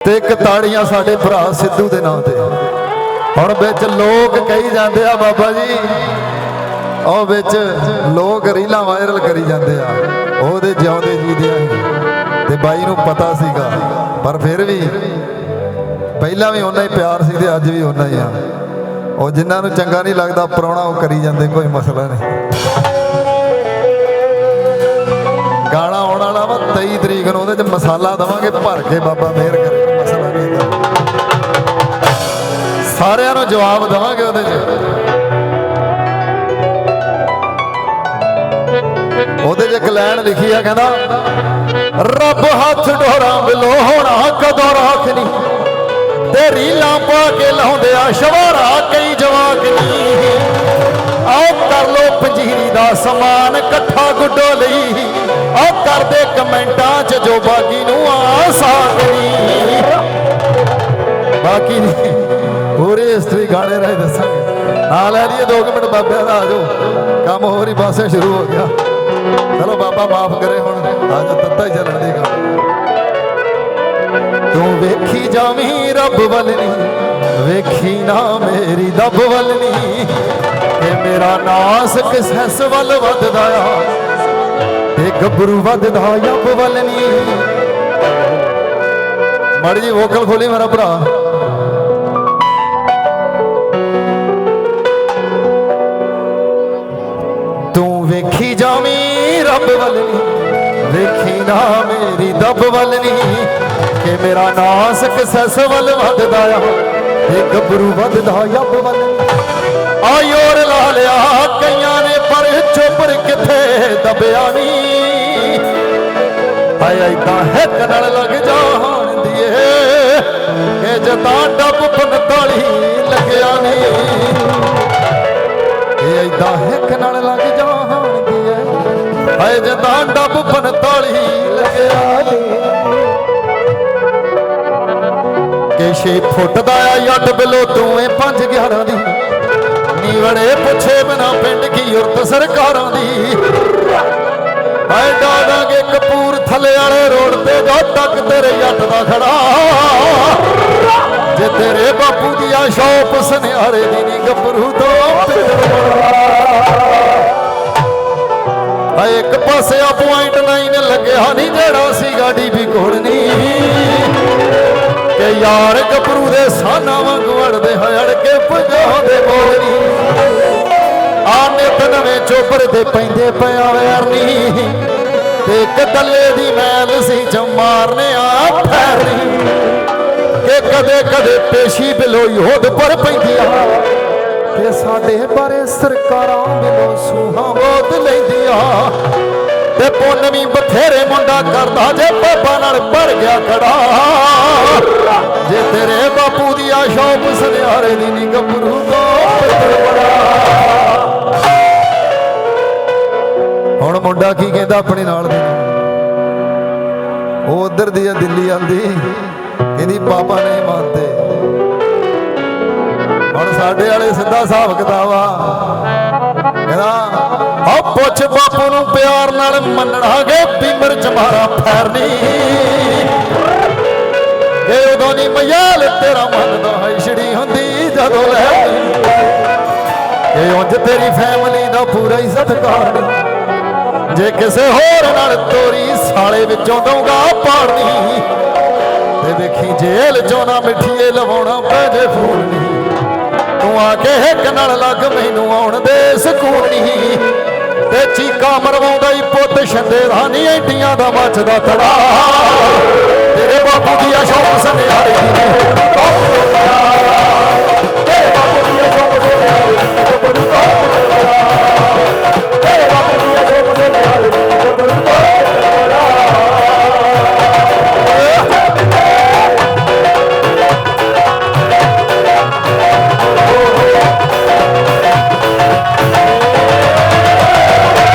ਤੇ ਇੱਕ ਤਾੜੀਆਂ ਸਾਡੇ ਭਰਾ ਸਿੱਧੂ ਦੇ ਨਾਂ ਤੇ। ਹੁਣ ਵਿੱਚ ਲੋਕ ਕਹੀ ਜਾਂਦੇ ਆ, ਬਾਬਾ ਜੀ, ਉਹ ਵਿੱਚ ਲੋਕ ਰੀਲਾਂ ਵਾਇਰਲ ਕਰੀ ਜਾਂਦੇ ਆ। ਉਹਦੇ ਜਿਉਂਦੇ ਜੀ ਦੇ ਤੇ ਬਾਈ ਨੂੰ ਪਤਾ ਸੀਗਾ, ਪਰ ਫਿਰ ਵੀ ਪਹਿਲਾਂ ਵੀ ਉਹਨਾਂ ਹੀ ਪਿਆਰ ਸੀ ਤੇ ਅੱਜ ਵੀ ਉਹਨਾਂ ਹੀ ਆ। ਉਹ ਜਿਨ੍ਹਾਂ ਨੂੰ ਚੰਗਾ ਨਹੀਂ ਲੱਗਦਾ ਪਰਾਉਣਾ ਉਹ ਕਰੀ ਜਾਂਦੇ, ਕੋਈ ਮਸਲਾ ਨਹੀਂ। ਗਾਣਾ ਆਉਣ ਵਾਲਾ ਵਾ 23 ਤਰੀਕ ਨੂੰ, ਉਹਦੇ ਚ ਮਸਾਲਾ ਦਵਾਂਗੇ ਭਰ ਕੇ ਬਾਬਾ ਮਿਹਰ ਕਰੇ। ਸਾਰਿਆਂ ਨੂੰ ਜਵਾਬ ਦਵਾਂਗੇ ਉਹਦੇ ਚ। ਉਹਦੇ 'ਚ ਇੱਕ ਲਾਈਨ ਲਿਖੀ ਆ, ਕਹਿੰਦਾ, ਰੱਬ ਹੱਥ ਢੋਰਾਂ ਵਿਲੋ ਹੋਣਾ ਕਦੋਂ ਰਾਖਨੀ ਤੇ ਰੀਲਾਂ ਪਾ ਕੇ ਲਾਉਂਦੇ ਆ ਸ਼ਵਾਰਾ ਕਈ ਜਵਾਕ ਨਹੀਂ ਆਓ ਕਰ ਲੋ ਪੰਜੀਰੀ ਦਾ ਸਮਾਨ ਇਕੱਠਾ ਗੁੱਡੋ ਲਈ। ਆਓ ਕਰਦੇ ਕਮੈਂਟਾਂ 'ਚ ਜੋ ਬਾਕੀ ਨੂੰ ਆ ਸਕਦੀ ਬਾਕੀ ਨਹੀਂ ਪੂਰੀ ਹਿਸਟਰੀ ਗਾਣੇ ਰਾਹੀਂ ਦੱਸਾਂਗੇ। ਆ ਲੈ ਲਈਏ 2 ਮਿੰਟ ਬਾਬਿਆਂ ਦਾ ਆ ਜਾਓ। ਕੰਮ ਹੋਰ ਹੀ ਪਾਸੇ ਸ਼ੁਰੂ ਹੋ ਗਿਆ। ਚਲੋ ਬਾਬਾ ਮਾਫ ਕਰੇ ਹੁਣ। ਆ ਜਾ, ਤੱਤਾ ਹੀ ਚੱਲਣ ਦੇ ਗੱਲ ਤੂੰ ਵੇਖੀ ਜਾਵੀਂ ਰੱਬ ਵੱਲ ਨਹੀਂ ਵੇਖੀ ਨਾ ਮੇਰੀ ਦੱਬ ਵੱਲ ਨਹੀਂ ਕਿ ਮੇਰਾ ਨਾਸ ਕਿਸ ਹਸ ਵੱਲ ਵੱਧਦਾ ਆ। ਤੇ ਗੱਭਰੂ ਵੱਧਦਾ ਯੱਬ ਵੱਲ ਨਹੀਂ ਮਾੜੀ ਜੀ ਵੋਕਲ ਖੋਲੀ ਮੇਰਾ ਭਰਾ। ਵੇਖੀ ਜਾਵੀ ਰੱਬ ਵੱਲ ਨਹੀਂ ਵੇਖੀ ਨਾ ਮੇਰੀ ਦੱਬ ਵੱਲ ਨਹੀਂ ਕਿ ਮੇਰਾ ਨਾਸ ਕਿਸਸ ਵੱਲ ਵੱਧਦਾ ਆ ਤੇ ਗੱਭਰੂ ਵੱਧਦਾ ਯੱਬ ਵੱਲ ਨਹੀਂ। ਆ ਲਾ ਲਿਆ ਕਈਆਂ ਨੇ, ਪਰ ਚੁੱਪਰ ਕਿੱਥੇ ਦਬਿਆ ਨਹੀਂ ਹਾਏ ਐਦਾਂ ਹਿੱਕ ਨਾਲ ਲੱਗ ਜਾਣ ਦੀਏ, ਕਿ ਜਦਾਂ ਡੱਬ 45 ਲੱਗਿਆ ਨਹੀਂ ਇਹ ਐਦਾਂ ਹਿੱਕ ਨਾਲ ਲੱਗ ਐ ਜਦਾਂ ਡੱਬ 45 ਲੱਗਿਆ ਨੀ। ਕਿ ਫੁੱਟ ਦਾ ਆ ਯੱਡ ਬਿਲੋ ਤੂੰ 5 11 ਦੀ। ਨੀਵੜੇ ਪੁੱਛੇ ਬਿਨਾ ਪਿੰਡ ਕੀ ਉਰਤ ਸਰਕਾਰਾਂ ਦੀ। ਹਾਏ ਡਾਡਾਂਗੇ ਕਪੂਰ ਥੱਲੇ ਵਾਲੇ ਰੋਡ ਤੇ ਜੋ ਤੱਕ ਤੇਰੇ ਯੱਟ ਦਾ ਖੜਾ। ਜੇ ਤੇਰੇ ਬਾਪੂ ਦੀ ਆ ਸ਼ੌਪ ਸੁਨਿਆਰੇ ਦੀ ਨੀ ਗੱਭਰੂ ਤੋਂ। ਹਾਏ ਇੱਕ ਪੁਆਇੰਟ 9 ਲੱਗਿਆ ਨਹੀਂ ਜਿਹੜਾ ਸੀ ਗਾਡੀ ਵੀ ਕੋੜਨੀ ਕਿ ਯਾਰ ਗੱਭਰੂ ਦੇ ਸਾਨਾ ਵਾਂਗ ਵੜਦੇ ਹੜ ਕੇ ਪੁਜਾਉਂਦੇ ਮੋਰਨੀ ਆ ਨਿਤ ਨਵੇਂ ਚੋਬਰ ਦੇ ਪੈਂਦੇ ਪਿਆ ਵੈਰਨੀ ਤੇ ਇੱਕ ਦੱਲੇ ਦੀ ਮੈਲ ਸੀ ਜਮਾਰਨੇ ਆ ਫੈਰਨੀ ਕਿ ਕਦੇ ਕਦੇ ਪੇਸ਼ੀ ਬਿਲੋਈ ਯੋਧ ਪਰ ਆ। ਤੇ ਸਾਡੇ ਬਾਰੇ ਸਰਕਾਰਾਂ ਬਿਲੋ ਸੂਹਾਂ ਬੋਤ ਲੈਂਦੀਆਂ। ਤੇ ਪੁੰਨ ਵੀ ਬਥੇਰੇ ਮੁੰਡਾ ਕਰਦਾ, ਜੇ ਬਾਬਾ ਨਾਲ ਭਰ ਗਿਆ ਖੜਾ। ਜੇ ਤੇਰੇ ਬਾਪੂ ਦੀ ਆ ਸ਼ੌਪ ਸੁਨਿਆਰੇ ਦੀ ਨੀ ਗੱਭਰੂ ਤੋਂ ਹੁਣ ਮੁੰਡਾ ਕੀ ਕਹਿੰਦਾ ਆਪਣੇ ਨਾਲ ਦੀ ਉਹ ਉਧਰ ਦੀ ਆ ਦਿੱਲੀ ਆਂਦੀ, ਕਹਿੰਦੀ ਪਾਪਾ ਨਹੀਂ ਮੰਨਦੇ ਹੁਣ ਸਾਡੇ ਵਾਲੇ ਸਿੱਧਾ ਹਿਸਾਬ ਕਿਤਾਬ ਆ। ਕਹਿੰਦਾ ਆ ਪੁੱਛ ਬਾਪੂ ਨੂੰ ਪਿਆਰ ਨਾਲ ਮੰਨਣਾਗੇ ਬੀਮਰ ਚਮਾਰਾ ਫੈਰਨੀ ਇਹ ਉਦੋਂ ਨਹੀਂ ਮਯਾਲ ਤੇਰਾ ਮੰਨਦਾ ਹੈ, ਛੜੀ ਹੁੰਦੀ ਜਦੋਂ ਲੈ ਇਹ ਉਂਝ ਤੇਰੀ ਫੈਮਿਲੀ ਦਾ ਪੂਰਾ ਹੀ ਸਤਿਕਾਰ ਜੇ ਕਿਸੇ ਹੋਰ ਨਾਲ ਤੋਰੀ ਸਾਲੇ ਵਿੱਚੋਂ ਦਊਗਾ ਪਾੜਨੀ ਤੇ ਦੇਖੀ ਜੇਲ ਚੋਂ ਨਾ ਮਿੱਠੀਏ ਲਵਾਉਣਾ ਪੈ ਜੇ ਫੂਲ ਤੂੰ ਆ ਕੇ ਹਿੱਕ ਨਾਲ ਲੱਗ ਮੈਨੂੰ ਆਉਣ ਦੇ ਸਕੂਨ ਤੇ ਚੀਕਾ ਮਰਵਾਉਂਦਾ ਹੀ ਪੁੱਤ ਛੰਦੇ ਦਾ ਨਹੀਂ ਐਡੀਆਂ ਦਾ ਮੱਚਦਾ ਤੜਾ। ਤੇਰੇ ਬਾਪੂ ਦੀ ਆ ਸ਼ੌਕ ਸੁਨਿਆਰੇ